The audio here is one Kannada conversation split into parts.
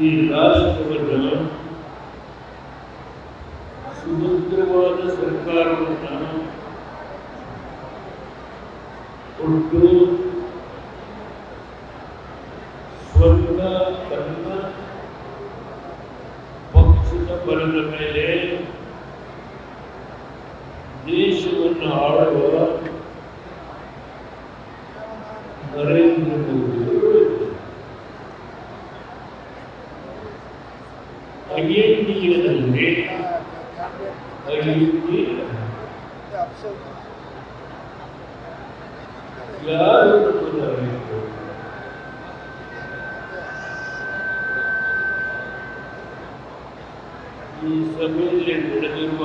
ಈ ರಾಷ್ಟ್ರವನ್ನು ಸುಭದ್ರವಾದ ಸರ್ಕಾರವನ್ನು ಕೊಟ್ಟು ಸ್ವಂತ ತನ್ನ ಪಕ್ಷದ ಬಲದ ಮೇಲೆ ದೇಶವನ್ನು ಆಳುವ ಐಎನ್ಡಿಎದಲ್ಲಿ ಐಎನ್ಡಿ ಯಾರು ನಮ್ಮ ನಾಯಕರು ಈ ಸಭೆಯಲ್ಲಿ ನಡೆದಿರುವ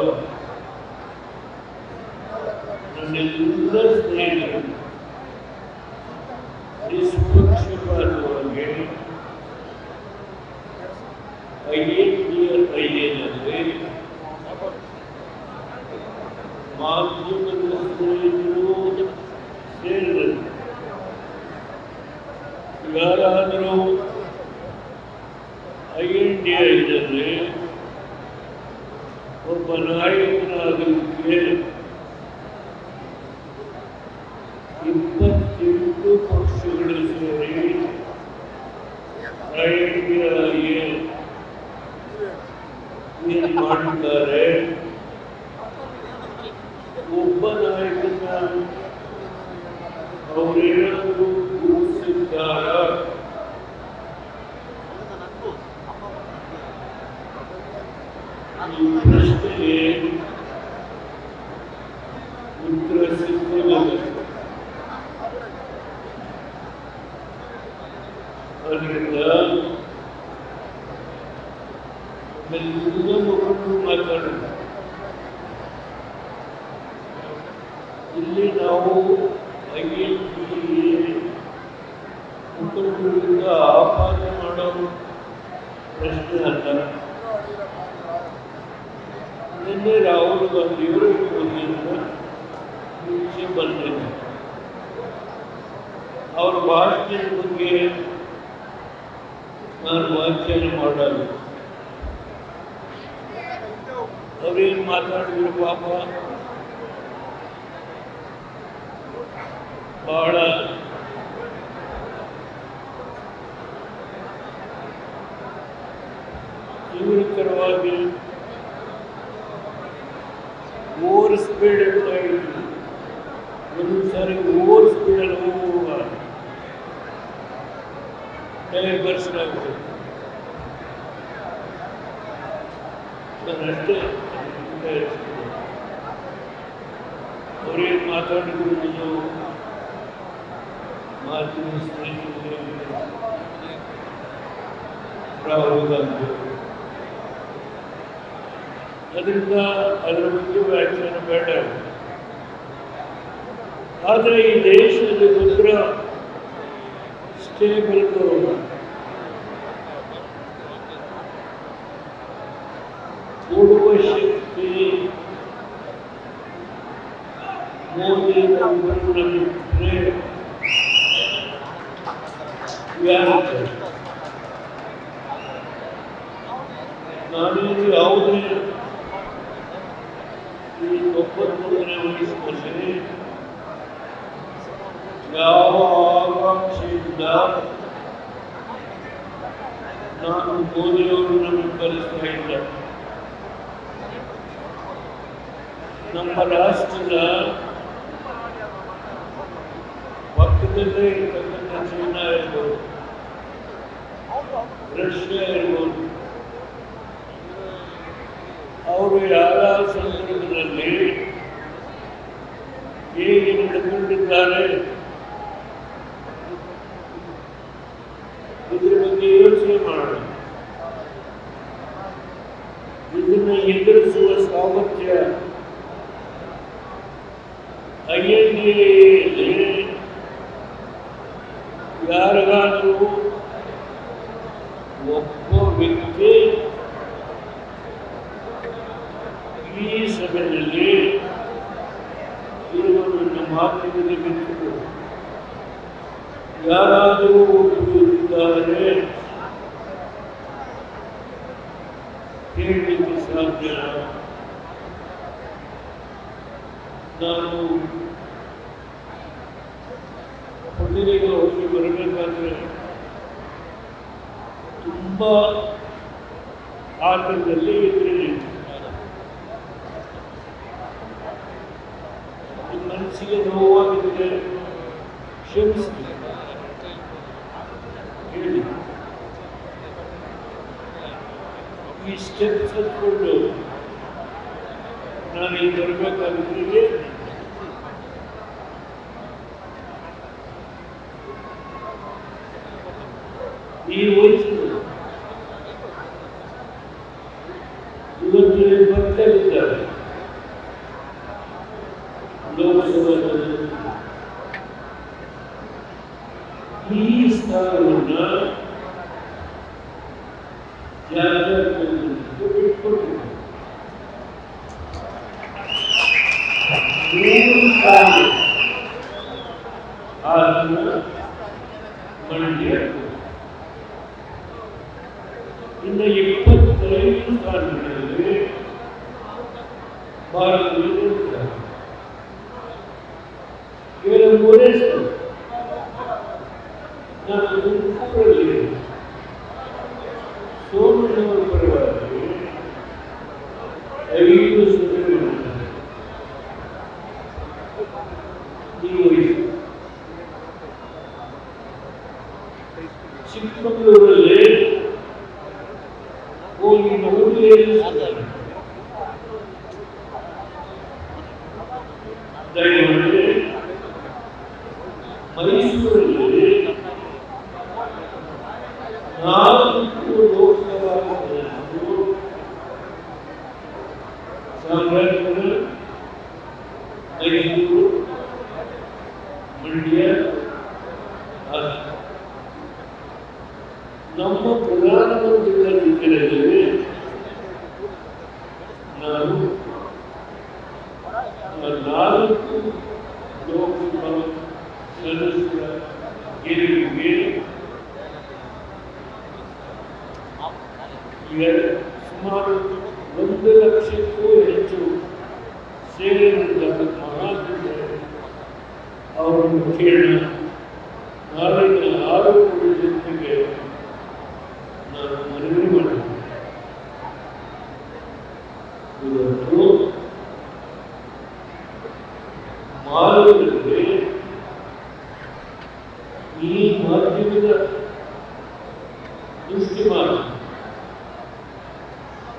Kalau dia kata Menunggu perlu makan Ini ನಾನು ವಾಚನ ಮಾಡಲ್ಲ ಅವ್ರೇನು ಮಾತಾಡಿದ್ರು ಪಾಪ ಬಹಳ ತೀವ್ರಕರವಾಗಿ ಓವರ್ ಸ್ಪೀಡ್ ಇರ್ತಾ ಇದ್ರು ಒಂದು ಸಾರಿ ಓವರ್ ಸ್ಪೀಡಲ್ಲಿ ಹೋಗುವ ಟೈರ್ ಅದನ್ನಷ್ಟೇ ನಾನಷ್ಟೇ ಅವ್ರೇನು ಮಾತಾಡಿದ್ರು ನೀವು ಮಾಧ್ಯಮ ಸ್ನೇಹಿತರು ರಾಹುಲ್ ಗಾಂಧಿ ಅದರಿಂದ ಅದರ ಬಗ್ಗೆ ವ್ಯಾಖ್ಯಾನ ಬೇಡ. ಆದರೆ ಈ ದೇಶದಲ್ಲಿ ಮಾತ್ರ जी बिल्कुल पूर्व शक्ति मोदी नंबर ನಾನು ಮೋದಿಯವರನ್ನು ಬೆಂಬಲಿಸ್ತಾ ಇದ್ದೆ ನಮ್ಮ ರಾಷ್ಟ್ರದ ಪಕ್ಕದಲ್ಲೇ ಇರ್ತಕ್ಕಂಥ ಚೀನಾ ಇರ್ಬೋದು. ರಷ್ಯಾ ಇರ್ಬೋದು. ಅವರು ಯಾವ ಸಂದರ್ಭದಲ್ಲಿ ಹೇಗೆ ನಡೆದುಕೊಂಡಿದ್ದಾರೆ ಇದ್ರ ಬಗ್ಗೆ ಯೋಚನೆ ಮಾಡೋಣ ಇದನ್ನು ಎದುರಿಸುವ ಸಾಮರ್ಥ್ಯ ಐ ಎನ್ ಡಿ ಯಾರಿಗಾದರೂ ಒಬ್ಬ ವ್ಯಕ್ತಿ ಈ ಸಭೆಯಲ್ಲಿ ಇರುವ ನನ್ನ ಮಾತಿನಲ್ಲಿ ಬಿಟ್ಟು ಯಾರಾದರೂ ಜನ ನಾನು ಪ್ರತಿನಿಧಿಗಳ ಹೋಗಿ ಬರಬೇಕಾದ್ರೆ ತುಂಬ ಆಟದಲ್ಲಿ ಈ ಸ್ಟೆಪ್ಸ್ ಹತ್ಕೊಂಡು ನಾನು ಇಲ್ಲಿ ಬರಬೇಕಾಗಿದ್ರೆ ಈ ವಯಸ್ಸು ಇವತ್ತು ಮಕ್ಕಳಿದ್ದಾರೆ ಲೋಕಸಭಾದಲ್ಲಿ ಈ ಸ್ಥಾನವನ್ನ இந்த இப்பத்து தொலைவில் காண்கிறது பாரதியில் இருக்கிறார் இவர் ஒரே சொல் நான் கூறவில்லை ಸೋಮಣ್ಣವರ ಪರವಾಗಿ ಐದು ಈಗ ಸುಮಾರು ಒಂದು ಲಕ್ಷಕ್ಕೂ ಹೆಚ್ಚು ಸೇರಿದಂತಹ ಮಹಾಜನರು ಅವರನ್ನು ಕೇಳೋಣ ನಾಳಿನ gibi de Müslüman,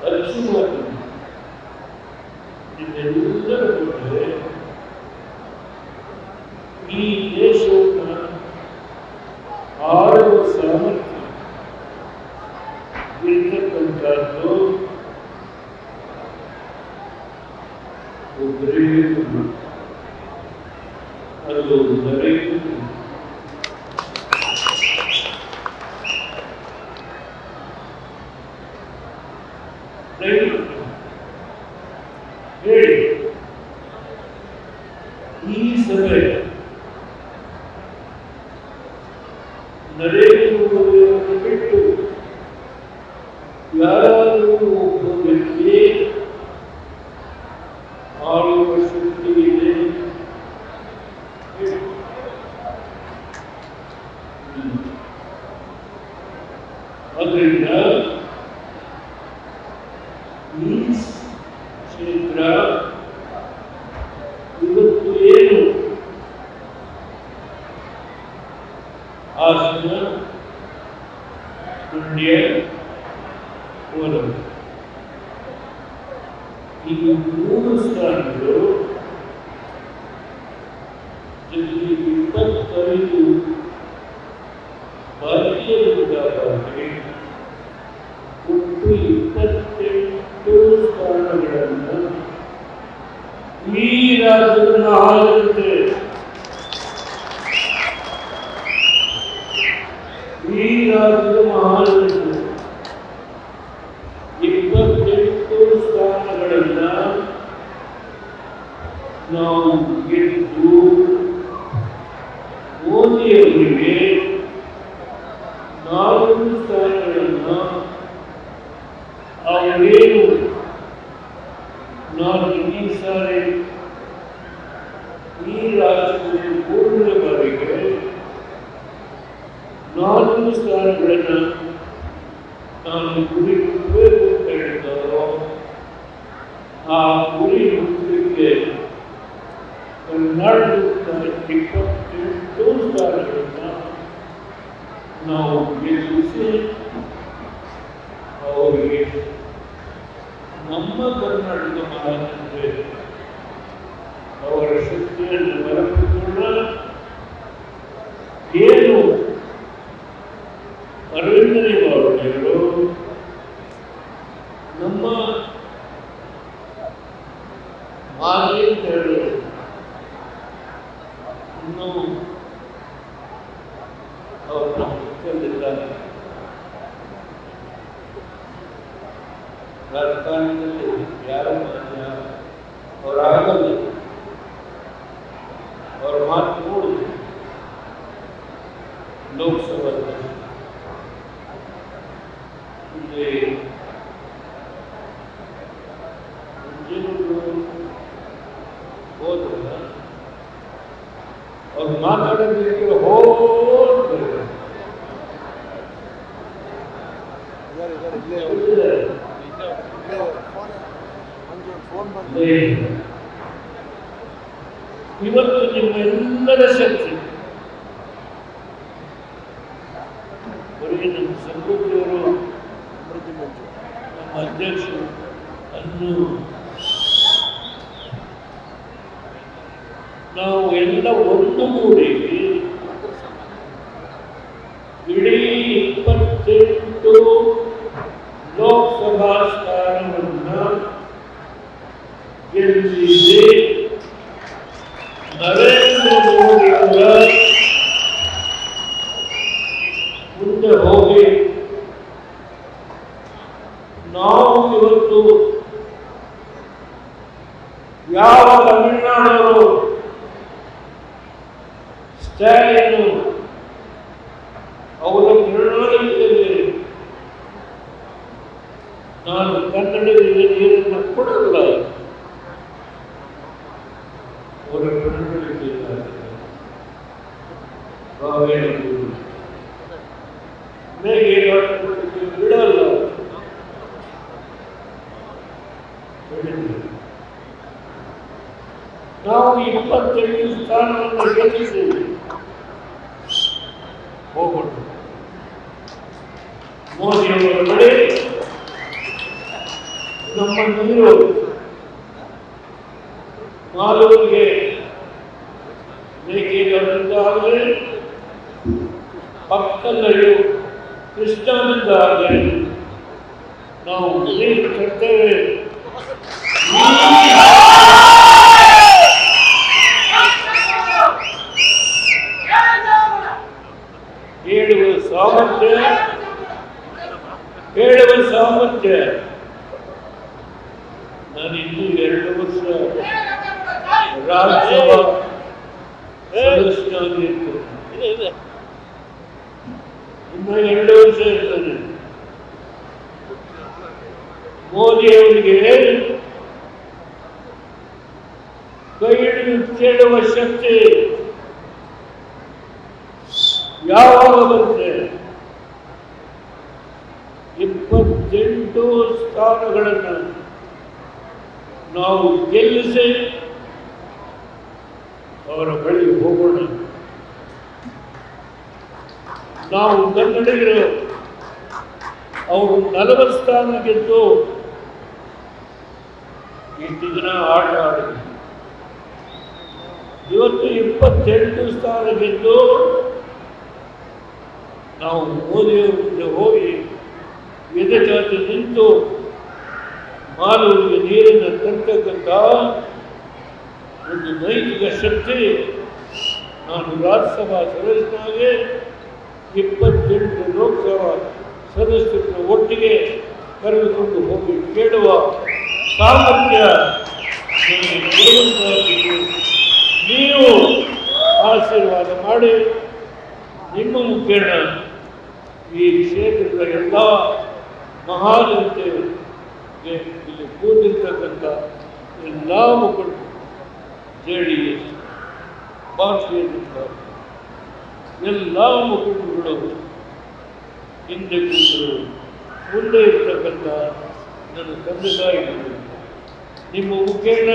Erçin var. Bir de Other than the Não, Jesus और प्रशिक्षण देता है। राजस्थान के लिए ग्यारह और आगम ಇಪ್ಪತ್ತೆಂಟು ಲೋಕಸಭಾ ಸ್ಥಾನವನ್ನು ಗೆಲ್ಲಿಸಿ ಹೋಗೋಣ ಮೋದಿಯವರ ಬಳಿ ನಮ್ಮ ನೀರು ಮಾಲೂರಿಗೆ ಮೇಕೆಗಳಿಂದ ಆಗಲಿ ಪಕ್ಕದಲ್ಲಿ ಕೃಷ್ಣನಿಂದ ಆಗಲಿ ನಾವು ನೀರು ತರ್ತೇವೆ ಹೇಳುವ ಸಾಮರ್ಥ್ಯ ಹೇಳುವ ಸಾಮರ್ಥ್ಯ. ನಾನು ಇನ್ನೂ ಎರಡು ವರ್ಷ ರಾಜ್ಯಸಭಾ ಸದಸ್ಯನಾಗಿ ಇರ್ತೇನೆ. ಇನ್ನು ಎರಡು ವರ್ಷ ಇರ್ತಾನೆ. ಮೋದಿ ಅವರಿಗೆ ಕೈ ಹಿಡಿದು ಕೇಳುವ ಶಕ್ತಿ ಯಾವಾಗ ಬರುತ್ತೆ ಇಪ್ಪತ್ತೆಂಟು ಸ್ಥಾನಗಳನ್ನು ನಾವು ಗೆಲ್ಲಿಸಿ ಅವರ ಬಳಿ ಹೋಗೋಣ. ನಾವು ಕನ್ನಡಿಗರು, ಅವರು ನಲವತ್ತು ಸ್ಥಾನ ಗೆದ್ದು ಇಷ್ಟು ದಿನ ಆಟ ಆಡಿದ್ರು ಇವತ್ತು ಇಪ್ಪತ್ತೆಂಟು ಸ್ಥಾನ ಗೆದ್ದು ನಾವು ಮೋದಿಯವರ ಮುಂದೆ ಹೋಗಿ ಎದೆ ಚಾಚಿ ನಿಂತು ಮಾನವರಿಗೆ ನೀರನ್ನು ತರ್ತಕ್ಕಂಥ ಒಂದು ನೈತಿಕ ಶಕ್ತಿ ನಾನು ರಾಜ್ಯಸಭಾ ಸದಸ್ಯನಾಗಿ ಇಪ್ಪತ್ತೆಂಟು ಲೋಕಸಭಾ ಸದಸ್ಯರನ್ನು ಒಟ್ಟಿಗೆ ಕರೆದುಕೊಂಡು ಹೋಗಿ ಕೇಳುವ ಸಾಮರ್ಥ್ಯ. ನೀವು ಆಶೀರ್ವಾದ ಮಾಡಿ ನಿಮ್ಮ ಮುಖೇನ ಈ ಕ್ಷೇತ್ರದ ಎಲ್ಲ ಮಹಾಜನತೆಗೆ ಇಲ್ಲಿ ಕೂತಿರ್ತಕ್ಕಂಥ ಎಲ್ಲ ಮುಖಂಡರು, ಜೆ ಡಿ ಎಸ್ ಭಾರತೀಯ ಜನತಾ ಎಲ್ಲ ಮುಖಂಡರುಗಳು ಹಿಂದೆ ಕೂತರು, ಮುಂದೆ ಇರ್ತಕ್ಕಂಥ ನನ್ನ ತಂದೆ ತಾಯಿಗಳು ನಿಮ್ಮ ಮುಖೇನ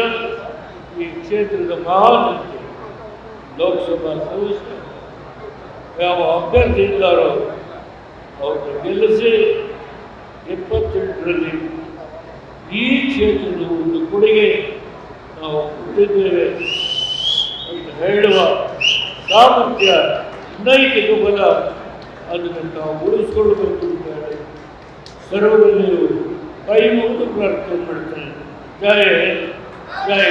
ಈ ಕ್ಷೇತ್ರದ ಮಹಾಜನತೆ ಲೋಕಸಭಾ ಸದಸ್ಯ ಯಾವ ಅಭ್ಯರ್ಥಿ ಇದ್ದಾರೋ ಅವ್ರನ್ನ ಗೆಲ್ಲಿಸಿ ಎಪ್ಪತ್ತೆಂಟರಲ್ಲಿ ಈ ಕ್ಷೇತ್ರದ ಒಂದು ಕೊಡುಗೆ ನಾವು ಕೊಟ್ಟಿದ್ದೇವೆ ಅಂತ ಹೇಳುವ ಸಾಮರ್ಥ್ಯ, ನೈತಿಕ ಬಲ ಅದನ್ನು ನಾವು ಉಳಿಸ್ಕೊಳ್ಬೇಕು ಅಂತ ಹೇಳಿ ಸರ್ವರಲ್ಲಿಯೂ ಕೈ ಮುಗಿದು ಪ್ರಾರ್ಥನೆ ಮಾಡ್ತೇನೆ. ಜಯ ಜಯ